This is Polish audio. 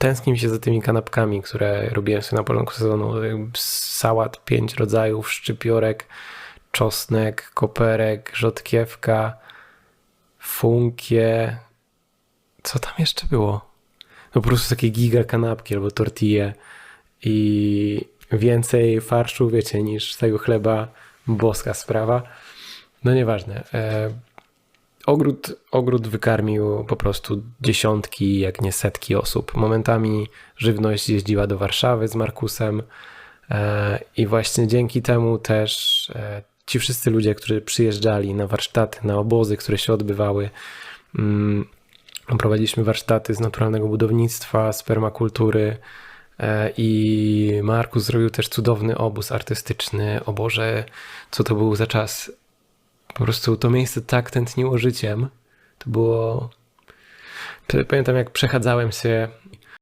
tęskni mi się za tymi kanapkami, które robiłem sobie na początku sezonu. Sałat, pięć rodzajów, szczypiorek, czosnek, koperek, rzodkiewka, funkie. Co tam jeszcze było? No po prostu takie giga kanapki albo tortille i więcej farszu, wiecie, niż tego chleba. Boska sprawa. No nieważne. E, ogród, ogród wykarmił po prostu dziesiątki, jak nie setki osób. Momentami żywność jeździła do Warszawy z Markusem e, i właśnie dzięki temu też e, ci wszyscy ludzie, którzy przyjeżdżali na warsztaty, na obozy, które się odbywały, mm, prowadziliśmy warsztaty z naturalnego budownictwa, z permakultury e, i Markus zrobił też cudowny obóz artystyczny. O Boże, co to był za czas po prostu to miejsce tak tętniło życiem. To było. Pamiętam, jak przechadzałem się